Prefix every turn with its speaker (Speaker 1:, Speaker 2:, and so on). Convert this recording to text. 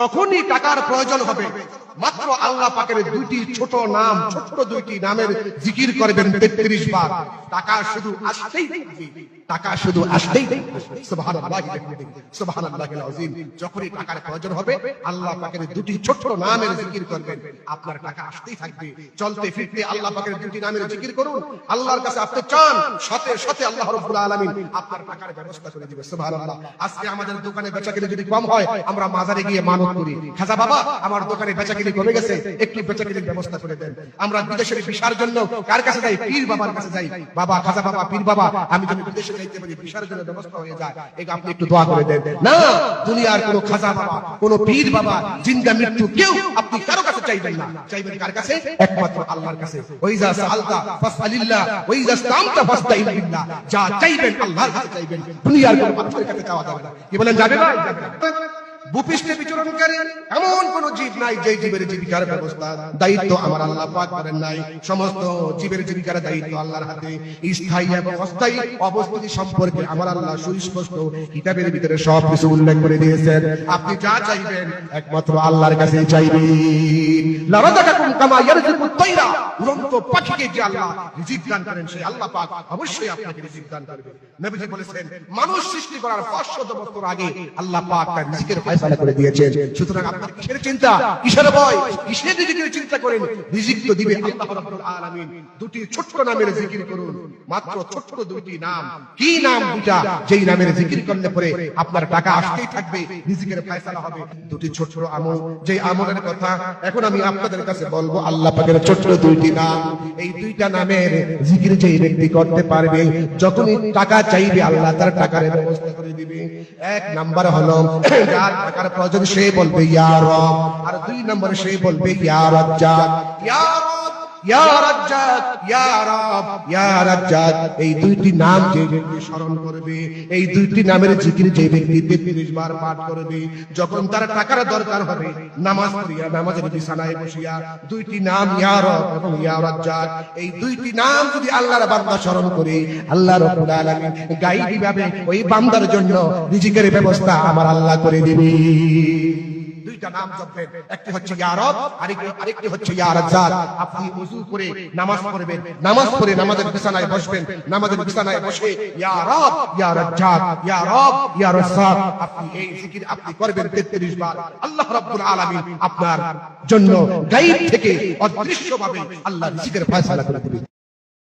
Speaker 1: তখনই টাকার প্রয়োজন হবে। মাত্র আল্লাহ পাকের দুইটি ছোট নাম, ছোট্ট দুইটি নামের জিকির করবেন তেত্রিশ বার। টাকা শুধু আসতেই টাকা শুধু আসতেই। যখনই টাকার প্রয়োজন হবে, আল্লাহ পাকের দুটি নামের জিকির করবেন। আপনার টাকা আসতেই থাকবে। চলতে ফিরতে আল্লাহ পাকের দুটি নামের জিকির করুন। আল্লাহর কাছে আপনি চান, সাথে সাথে আল্লাহ আপনার টাকার ব্যবস্থা করে দিবে। আজকে আমাদের দোকানে বেচাকেনি যদি কম হয়, আমরা মাজারে গিয়ে মানত করি। খাজা বাবা, আমার দোকানে বেচাকেনি কমে গেছে, একটু বেচাকেনির ব্যবস্থা করে দেন। আমরা বিদেশের ভিসার জন্য কার কাছে যাই? পীর বাবার কাছে যাই। বাবা, খাজা বাবা, পীর বাবা, আমি যদি বিদেশে যাইতে পারি, ভিসার জন্য ব্যবস্থা হয়ে যায়। এটা আপনি একটু দোয়া করে দেন। না, দুনিয়ার কোনো খাজা বাবা, কোনো পীর বাবা, জিন্দা মৃত্যু কেউ আপনি কারও কাছে চাইবেন না। চাইবেন কার কাছে? একমাত্র আল্লাহর কাছে। ওইজা সালতা ফাসআলিল্লাহ ওইজা ইসতামতা ফাসতাইন বিল্লাহ। যা চাইবেন, আল্লাহর কাছে চাইবেন। দুনিয়ার কোনো মানুষের কাছে চাওয়া যাবে না। কি বলেন, যাবে না। ভূপৃষ্ঠে বিচরণকারী এমন কোন জীব নাই যে জীবের জীবিকার ব্যবস্থা। দায়িত্ব আমার আল্লাহ পাক করেন নাই। সমস্ত জীবের জীবিকার দায়িত্ব আল্লাহর হাতে। স্থায়ী এবং অস্থায়ী অবস্থিতি সম্পর্কে আমার আল্লাহ সুস্পষ্ট কিতাবের ভিতরে সব কিছু উল্লেখ করে দিয়েছেন। আপনি যা চাইবেন, একমাত্র আল্লাহর কাছে চাইবেন। লারাযাকাকুম কামা ইয়ারযুকুত তাইরা উড়ন্ত পাখিকে যে আল্লাহ রিজিক দান করেন, সেই আল্লাহ পাক অবশ্যই আপনাকে রিজিক দান করবে। নবীজি বলেছেন, মানুষ সৃষ্টি করার 500 বছর আগে আল্লাহ পাক তার রিজিকের ফয়সালা করে দিয়েছেন। সুতরাং আপনার কিসের চিন্তা? কিসের ভয়? কিসের রিজিকের চিন্তা করেন? রিজিক তো দিবে আল্লাহ রাব্বুল আলামিন। দুটি ছোট্ট নামের জিকির করুন। মাত্র ছোট্ট দুটি নাম। কি নাম দুটা যেই নামের জিকির করলে পরে আপনার টাকা আসতেই থাকবে। রিজিকের ফয়সালা হবে। দুটি ছোট্ট আমল। যে আমলের কথা এখন আমি আপনাদের কাছে বলব, আল্লাহ পাকের ছোট্ট দুইটি নাম। এই দুইটা নামের জিকির যেই ব্যক্তি করতে পারবে, যখনই টাকা চাইবে, আল্লাহ তার টাকার ব্যবস্থা করে দিবে। এক নাম্বার হলো, যার টাকার প্রয়োজন সে বলবে ইয়া আর দুই নম্বরে সে বলবে ইয়া রাজ্জাক। এই দুইটি নাম যে ব্যক্তি স্মরণ করবে, এই দুইটি নামের যে ব্যক্তি 33 বার পাঠ করবে, যখন তার টাকার দরকার হবে, নামাজ পড়িয়া, নামাজের বিছানায় বসিয়া, দুইটি নাম এবং এই দুইটি নাম যদি আল্লাহর বান্দা স্মরণ করে ভাবে ওই বান্দার জন্য রিজিকের ব্যবস্থা আমার আল্লাহ করে দিবে। দুইটা নাম জপবেন। একটি হচ্ছে ইয়া রব, আরেকটি হচ্ছে ইয়া রাজ্জাক। আপনি ওযু করে নামাজ পড়বেন। নামাজ পড়ে নামাজের বিছানায় বসবেন। নামাজের বিছানায় বসে ইয়া রব, ইয়া রাজ্জাক, ইয়া রব, ইয়া রাজ্জাক। আপনি এই জিকির আপনি করবেন 33 বার। আল্লাহ রাব্বুল আলামিন আপনার জন্য গায়ব থেকে অদৃশ্যভাবে আল্লাহ রিজিকের ফয়সালা করে দিবেন।